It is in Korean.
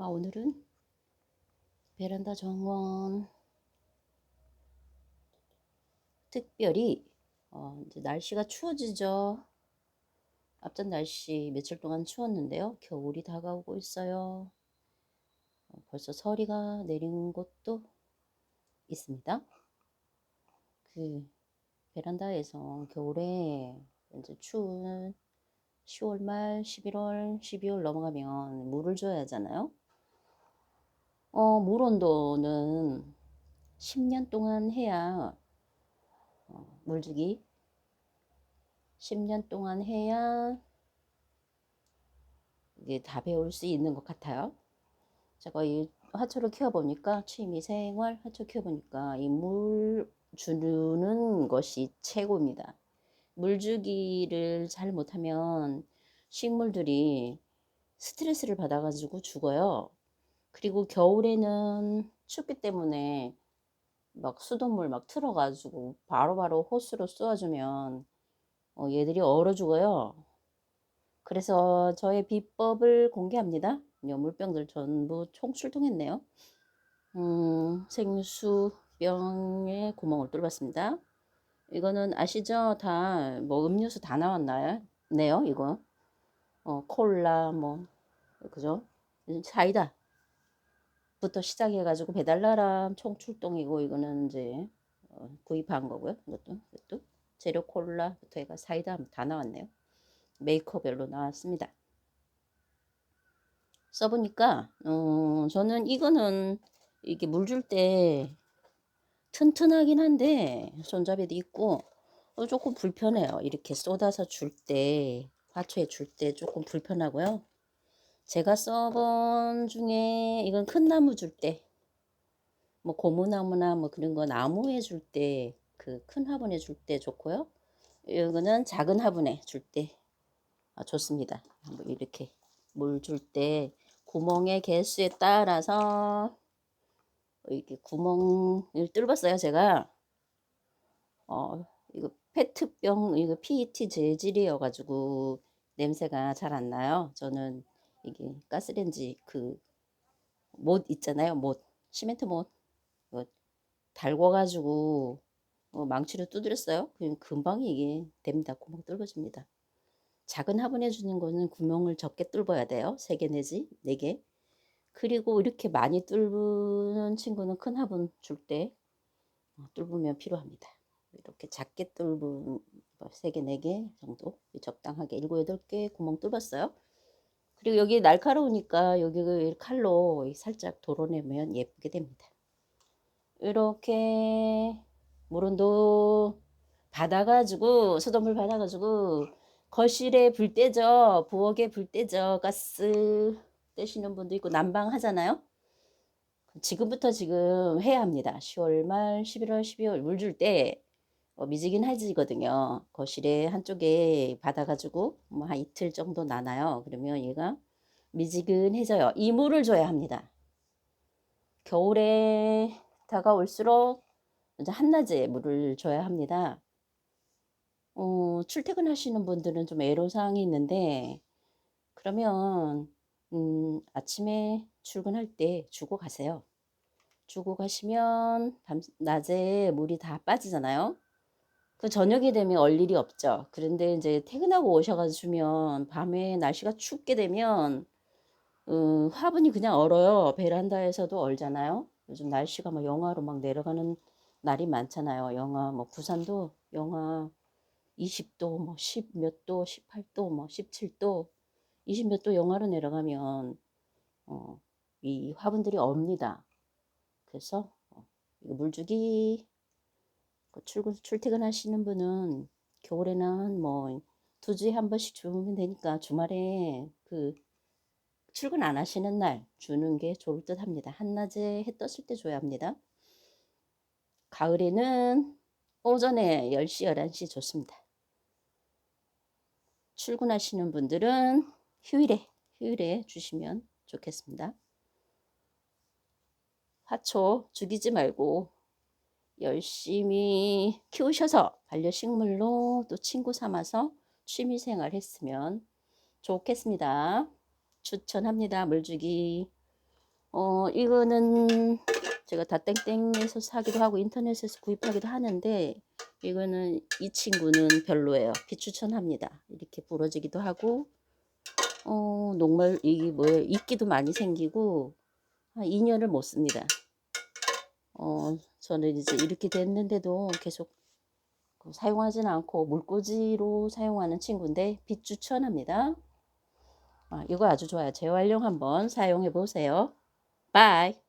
아, 오늘은 베란다 정원 특별히 어, 이제 날씨가 추워지죠. 앞전 날씨 며칠 동안 추웠는데요. 겨울이 다가오고 있어요. 어, 벌써 서리가 내린 곳도 있습니다. 그 베란다에서 겨울에 이제 추운 10월 말, 11월, 12월 넘어가면 물을 줘야 하잖아요. 어, 물 온도는 10년 동안 해야 어, 물주기 10년 동안 해야 이게 다 배울 수 있는 것 같아요. 제가 이 하초를 키워보니까 취미 생활 하초 키워보니까 이 물 주는 것이 최고입니다. 물 주기를 잘 못하면 식물들이 스트레스를 받아가지고 죽어요. 그리고 겨울에는 춥기 때문에 막 수돗물 막 틀어가지고 바로바로 호스로 쏘아주면 어, 얘들이 얼어 죽어요. 그래서 저의 비법을 공개합니다. 물병들 전부 총출동했네요. 음, 생수병에 구멍을 뚫어봤습니다. 이거는 아시죠? 다 뭐 음료수 다 나왔나요? 네요, 이거. 어, 콜라 뭐 그죠? 사이다 부터 시작해가지고 배달나라 총출동이고 이거는 이제 어, 구입한 거고요. 이것도 이것도 재료 콜라부터 해가 사이다 다 나왔네요. 메이커별로 나왔습니다. 써보니까 어, 저는 이거는 이게 물 줄 때 튼튼하긴 한데 손잡이도 있고 어, 조금 불편해요. 이렇게 쏟아서 줄 때 화초에 줄 때 조금 불편하고요. 제가 써본 중에 이건 큰 나무 줄 때, 뭐 고무나무나 뭐 그런 거 나무에 줄 때, 그 큰 화분에 줄 때 좋고요. 이거는 작은 화분에 줄때 아, 좋습니다. 뭐 이렇게 물 줄 때 구멍의 개수에 따라서 이렇게 구멍을 뚫었어요. 제가 어 이거 페트병 이거 PET 재질이어가지고 냄새가 잘 안 나요. 저는 이게 가스렌지 그 못 있잖아요. 못 시멘트 못 달궈가지고 어, 망치로 두드렸어요. 그럼 금방 이게 됩니다. 구멍 뚫어집니다. 작은 화분해 주는 거는 구멍을 적게 뚫어야 돼요. 3개 내지 4개. 그리고 이렇게 많이 뚫는 친구는 큰 화분 줄때 어, 뚫으면 필요합니다. 이렇게 작게 뚫은 3개, 4개 정도 적당하게 7, 8개 구멍 뚫었어요. 그리고 여기 날카로우니까 여기 그 칼로 살짝 도로내면 예쁘게 됩니다. 이렇게 물온도 받아가지고 수돗물 받아가지고 거실에 불 떼죠. 부엌에 불 떼죠. 가스 떼시는 분도 있고 난방 하잖아요. 지금부터 지금 해야 합니다. 10월 말, 11월, 12월 물 줄 때 어, 미지근 해지거든요. 거실에 한쪽에 받아가지고 뭐 한 이틀 정도 나나요. 그러면 얘가 미지근해져요. 이 물을 줘야 합니다. 겨울에 다가올수록 이제 한낮에 물을 줘야 합니다. 어, 출퇴근하시는 분들은 좀 애로사항이 있는데 그러면 음, 아침에 출근할 때 주고 가세요. 주고 가시면 밤, 낮에 물이 다 빠지잖아요. 그 저녁이 되면 얼 일이 없죠. 그런데 이제 퇴근하고 오셔가지고 주면 밤에 날씨가 춥게 되면 어, 화분이 그냥 얼어요. 베란다에서도 얼잖아요. 요즘 날씨가 막 영하로 막 내려가는 날이 많잖아요. 영하 뭐 부산도 영하 20도 뭐 10 몇 도, 18도 뭐 17도, 20 몇 도 영하로 내려가면 어, 이 화분들이 얼니다. 그래서 어, 이거 물주기 그 출근 출퇴근 하시는 분은 겨울에는 뭐두 주에 한 번씩 주면 되니까 주말에 그 출근 안 하시는 날 주는 게 좋을 듯 합니다. 한낮에 해 떴을 때 줘야 합니다. 가을에는 오전에 10시, 11시 좋습니다. 출근하시는 분들은 휴일에, 휴일에 주시면 좋겠습니다. 화초 죽이지 말고 열심히 키우셔서 반려식물로 또 친구 삼아서 취미생활 했으면 좋겠습니다. 추천합니다. 물주기. 어 이거는 제가 다땡땡에서 사기도 하고 인터넷에서 구입하기도 하는데 이거는 이 친구는 별로예요. 비추천합니다. 이렇게 부러지기도 하고 어 녹말 이게 뭐예요? 이끼도 많이 생기고 한 2년을 못 씁니다. 어 저는 이제 이렇게 됐는데도 계속 그 사용하지는 않고 물꽂이로 사용하는 친구인데 비추천합니다. 아, 이거 아주 좋아요. 재활용 한번 사용해 보세요. 바이.